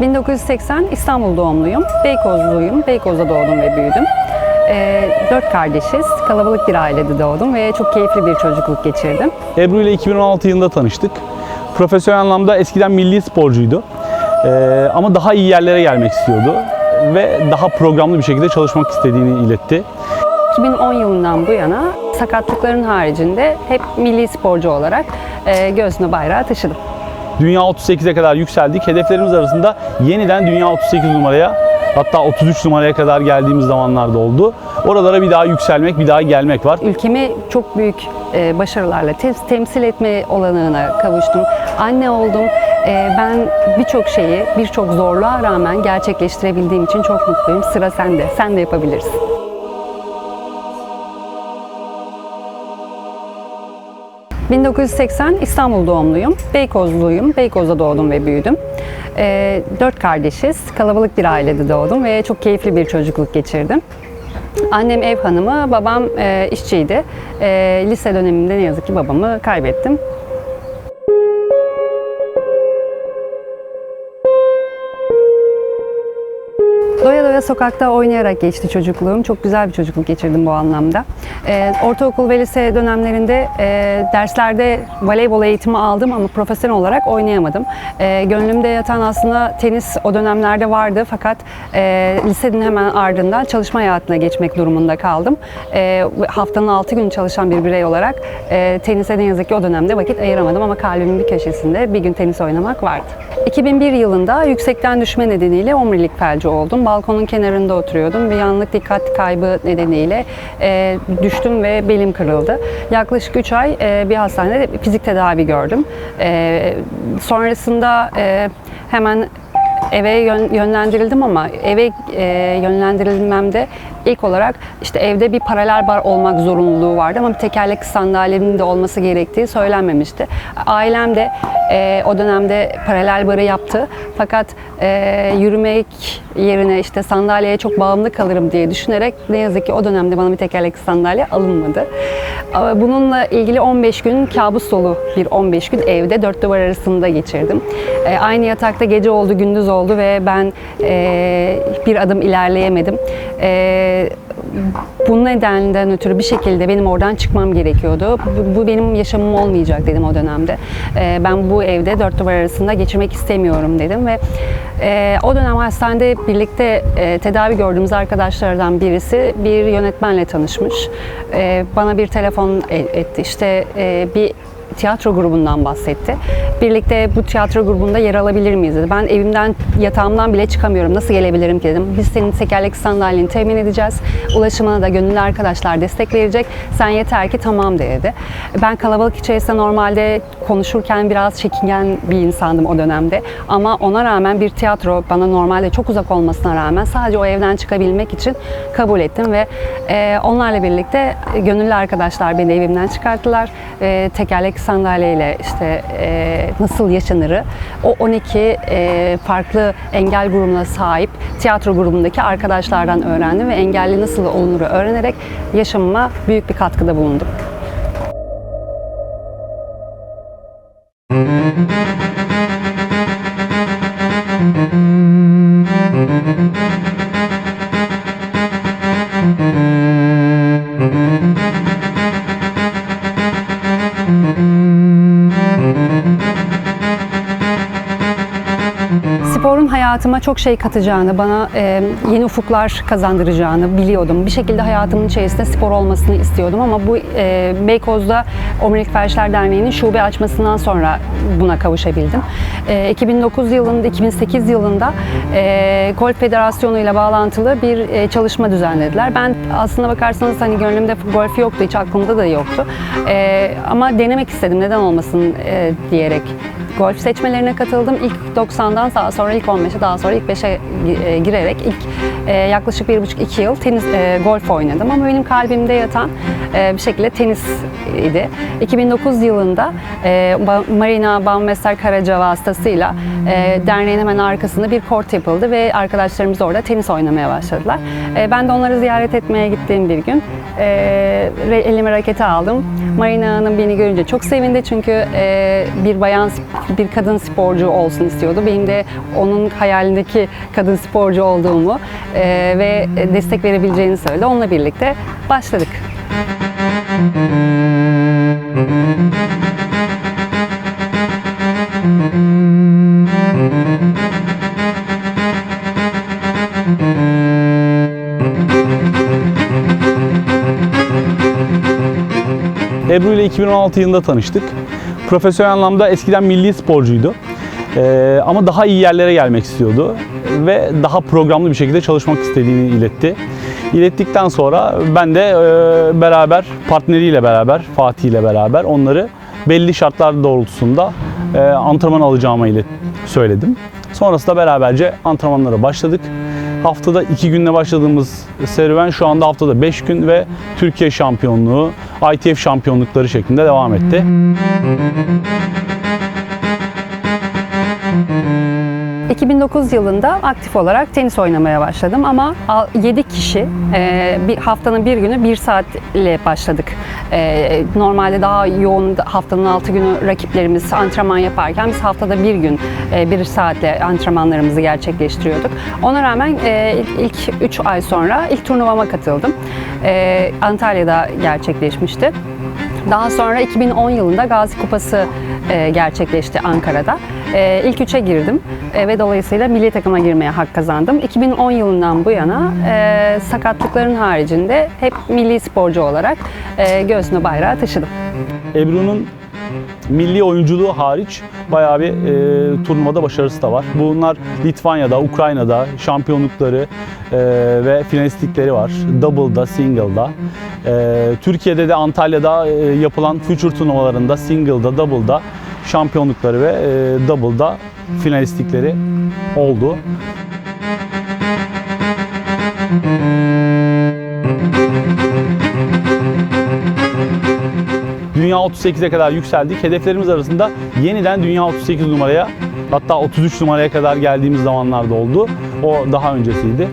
1980 İstanbul doğumluyum. Beykozluyum. Beykoz'da doğdum ve büyüdüm. Ee, dört kardeşiz. Kalabalık bir ailede doğdum ve çok keyifli bir çocukluk geçirdim. Ebru ile 2016 yılında tanıştık. Profesyonel anlamda eskiden milli sporcuydu. Ee, ama daha iyi yerlere gelmek istiyordu ve daha programlı bir şekilde çalışmak istediğini iletti. 2010 yılından bu yana sakatlıkların haricinde hep milli sporcu olarak e, göğsüme bayrağı taşıdım. Dünya 38'e kadar yükseldik. Hedeflerimiz arasında yeniden Dünya 38 numaraya hatta 33 numaraya kadar geldiğimiz zamanlarda oldu. Oralara bir daha yükselmek, bir daha gelmek var. Ülkemi çok büyük e, başarılarla te- temsil etme olanağına kavuştum. Anne oldum. E, ben birçok şeyi, birçok zorluğa rağmen gerçekleştirebildiğim için çok mutluyum. Sıra sende. Sen de yapabilirsin. ...1980 İstanbul doğumluyum. Beykozluyum. Beykoz'da doğdum ve büyüdüm. E, dört kardeşiz. Kalabalık bir ailede doğdum ve çok keyifli bir çocukluk geçirdim. Annem ev hanımı, babam e, işçiydi. E, lise döneminde ne yazık ki babamı kaybettim. Doya sokakta oynayarak geçti çocukluğum. Çok güzel bir çocukluk geçirdim bu anlamda. Ee, ortaokul ve lise dönemlerinde e, derslerde voleybol eğitimi aldım ama profesyonel olarak oynayamadım. Ee, gönlümde yatan aslında tenis o dönemlerde vardı fakat e, lisenin hemen ardından çalışma hayatına geçmek durumunda kaldım. E, haftanın 6 gün çalışan bir birey olarak e, tenise ne yazık ki o dönemde vakit ayıramadım ama kalbimin bir köşesinde bir gün tenis oynamak vardı. 2001 yılında yüksekten düşme nedeniyle omurilik felci oldum. Balkonun kenarında oturuyordum. Bir anlık dikkat kaybı nedeniyle e, düştüm ve belim kırıldı. Yaklaşık 3 ay e, bir hastanede fizik tedavi gördüm. E, sonrasında e, hemen eve yön- yönlendirildim ama eve e, yönlendirilmemde ilk olarak işte evde bir paralel bar olmak zorunluluğu vardı ama bir tekerlekli sandalyenin de olması gerektiği söylenmemişti. Ailem de e, o dönemde paralel barı yaptı fakat e, yürümek yerine işte sandalyeye çok bağımlı kalırım diye düşünerek ne yazık ki o dönemde bana bir tekerlekli sandalye alınmadı. Bununla ilgili 15 gün kabus dolu bir 15 gün evde dört duvar arasında geçirdim. E, aynı yatakta gece oldu, gündüz oldu ve ben e, bir adım ilerleyemedim. E, bu nedenden ötürü bir şekilde benim oradan çıkmam gerekiyordu. Bu, benim yaşamım olmayacak dedim o dönemde. E, ben bu evde dört duvar arasında geçirmek istemiyorum dedim ve e, o dönem hastanede birlikte e, tedavi gördüğümüz arkadaşlardan birisi bir yönetmenle tanışmış. E, bana bir telefon e- etti. İşte e, bir tiyatro grubundan bahsetti. Birlikte bu tiyatro grubunda yer alabilir miyiz dedi. Ben evimden, yatağımdan bile çıkamıyorum. Nasıl gelebilirim ki dedim. Biz senin tekerlekli sandalyeni temin edeceğiz. Ulaşımına da gönüllü arkadaşlar destek verecek. Sen yeter ki tamam de dedi. Ben kalabalık içerisinde normalde konuşurken biraz çekingen bir insandım o dönemde. Ama ona rağmen bir tiyatro bana normalde çok uzak olmasına rağmen sadece o evden çıkabilmek için kabul ettim ve e, onlarla birlikte gönüllü arkadaşlar beni evimden çıkarttılar. E, tekerlekli sandalyeyle işte e, nasıl yaşanırı o 12 e, farklı engel grubuna sahip tiyatro grubundaki arkadaşlardan öğrendim ve engelli nasıl olunuru öğrenerek yaşamıma büyük bir katkıda bulundum. Hayatıma çok şey katacağını, bana e, yeni ufuklar kazandıracağını biliyordum. Bir şekilde hayatımın içerisinde spor olmasını istiyordum ama bu e, Beykoz'da Omurilik Felçler Derneği'nin şube açmasından sonra buna kavuşabildim. E, 2009 yılında, 2008 yılında e, Golf Federasyonu ile bağlantılı bir e, çalışma düzenlediler. Ben aslında bakarsanız hani gönlümde golf yoktu, hiç aklımda da yoktu. E, ama denemek istedim, neden olmasın e, diyerek golf seçmelerine katıldım. İlk 90'dan daha sonra ilk 15'e daha sonra ilk 5'e e, girerek ilk e, yaklaşık bir buçuk iki yıl tenis e, golf oynadım ama benim kalbimde yatan bir şekilde tenis idi. 2009 yılında Marina Baumeister Karaca vasıtasıyla derneğin hemen arkasında bir kort yapıldı ve arkadaşlarımız orada tenis oynamaya başladılar. Ben de onları ziyaret etmeye gittiğim bir gün elime raketi aldım. Marina Hanım beni görünce çok sevindi çünkü bir bayan, bir kadın sporcu olsun istiyordu. Benim de onun hayalindeki kadın sporcu olduğumu e, ve destek verebileceğini söyledi. Onunla birlikte başladık. Ebru ile 2016 yılında tanıştık. Profesyonel anlamda eskiden milli sporcuydu. Ee, ama daha iyi yerlere gelmek istiyordu ve daha programlı bir şekilde çalışmak istediğini iletti. İlettikten sonra ben de e, beraber partneriyle beraber Fatih ile beraber onları belli şartlar doğrultusunda e, antrenman alacağıma ilet söyledim. Sonrasında beraberce antrenmanlara başladık. Haftada iki günle başladığımız serüven şu anda haftada 5 gün ve Türkiye şampiyonluğu, ITF şampiyonlukları şeklinde devam etti. Hı. 2009 yılında aktif olarak tenis oynamaya başladım ama 7 kişi e, bir haftanın bir günü 1 saatle başladık. E, Normalde daha yoğun haftanın 6 günü rakiplerimiz antrenman yaparken biz haftada bir gün 1 saatle antrenmanlarımızı gerçekleştiriyorduk. Ona rağmen e, ilk 3 ay sonra ilk turnuvama katıldım. E, Antalya'da gerçekleşmişti. Daha sonra 2010 yılında Gazi Kupası e, gerçekleşti Ankara'da. E, ilk üçe girdim e, ve dolayısıyla milli takıma girmeye hak kazandım. 2010 yılından bu yana e, sakatlıkların haricinde hep milli sporcu olarak e, göğsüne bayrağı taşıdım. Ebru'nun milli oyunculuğu hariç bayağı bir e, turnuvada başarısı da var. Bunlar Litvanya'da, Ukrayna'da şampiyonlukları e, ve finalistlikleri var. Double'da, single'da. E, Türkiye'de de Antalya'da e, yapılan future turnuvalarında single'da, double'da şampiyonlukları ve e, double'da finalistlikleri oldu. Dünya 38'e kadar yükseldik. Hedeflerimiz arasında yeniden Dünya 38 numaraya hatta 33 numaraya kadar geldiğimiz zamanlarda oldu. O daha öncesiydi.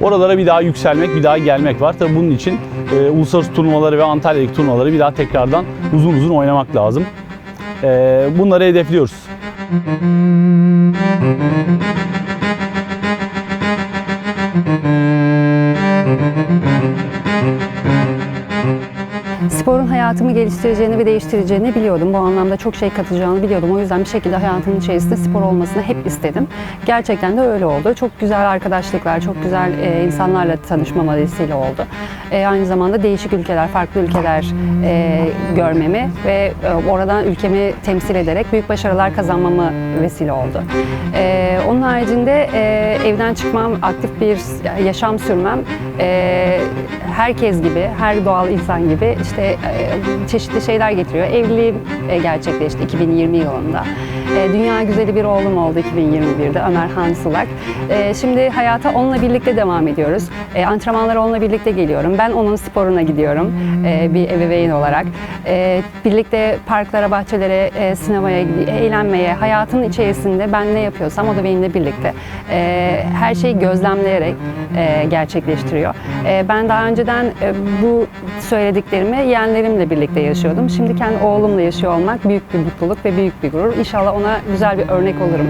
Oralara bir daha yükselmek, bir daha gelmek var. Tabii bunun için e, uluslararası turnuvaları ve Antalya'daki turnuvaları bir daha tekrardan uzun uzun oynamak lazım. E, bunları hedefliyoruz. Sporun hayatımı geliştireceğini ve değiştireceğini biliyordum. Bu anlamda çok şey katacağını biliyordum. O yüzden bir şekilde hayatımın içerisinde spor olmasını hep istedim. Gerçekten de öyle oldu. Çok güzel arkadaşlıklar, çok güzel e, insanlarla tanışmama vesile oldu. E, aynı zamanda değişik ülkeler, farklı ülkeler e, görmemi ve e, oradan ülkemi temsil ederek büyük başarılar kazanmamı vesile oldu. E, onun haricinde e, evden çıkmam, aktif bir yaşam sürmem e, herkes gibi, her doğal insan gibi işte e, çeşitli şeyler getiriyor. Evliliğim e, gerçekleşti 2020 yılında. E, Dünya güzeli bir oğlum oldu 2021'de Ömer Hansulak. E, Şimdi hayata onunla birlikte devam ediyoruz. E, Antrenmanlara onunla birlikte geliyorum. Ben onun sporuna gidiyorum bir ebeveyn olarak. Birlikte parklara, bahçelere, e, sinemaya, eğlenmeye, hayatın içerisinde ben ne yapıyorsam o da benimle birlikte. Her şeyi gözlemleyerek e, gerçekleştiriyor. Ben daha önceden e, bu söylediklerimi yeğenlerimle birlikte yaşıyordum. Şimdi kendi oğlumla yaşıyor olmak büyük bir mutluluk ve büyük bir gurur. İnşallah ona güzel bir örnek olurum.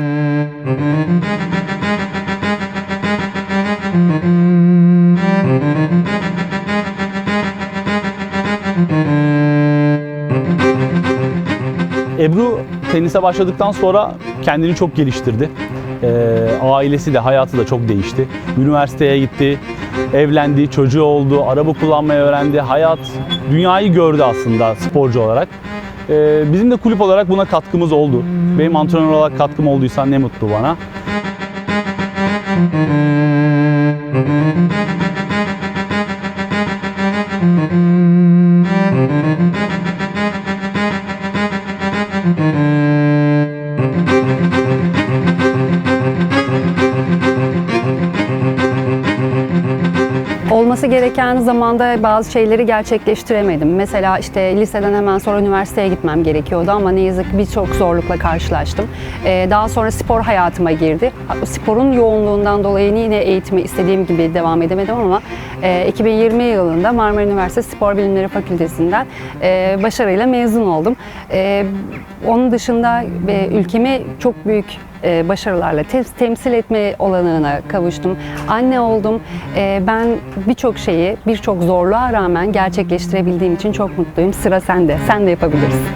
Ebru tenise başladıktan sonra kendini çok geliştirdi. Ee, ailesi de hayatı da çok değişti. Üniversiteye gitti, evlendi, çocuğu oldu, araba kullanmayı öğrendi. Hayat, dünyayı gördü aslında sporcu olarak. Ee, bizim de kulüp olarak buna katkımız oldu. Benim antrenör olarak katkım olduysa ne mutlu bana. Olması gereken zamanda bazı şeyleri gerçekleştiremedim. Mesela işte liseden hemen sonra üniversiteye gitmem gerekiyordu ama ne yazık birçok zorlukla karşılaştım. Ee, daha sonra spor hayatıma girdi. Sporun yoğunluğundan dolayı yine eğitimi istediğim gibi devam edemedim ama e, 2020 yılında Marmara Üniversitesi Spor Bilimleri Fakültesinden e, başarıyla mezun oldum. E, onun dışında e, ülkemi çok büyük e, başarılarla te- temsil etme olanağına kavuştum. Anne oldum. E, ben birçok şeyi, birçok zorluğa rağmen gerçekleştirebildiğim için çok mutluyum. Sıra sende. Sen de yapabilirsin.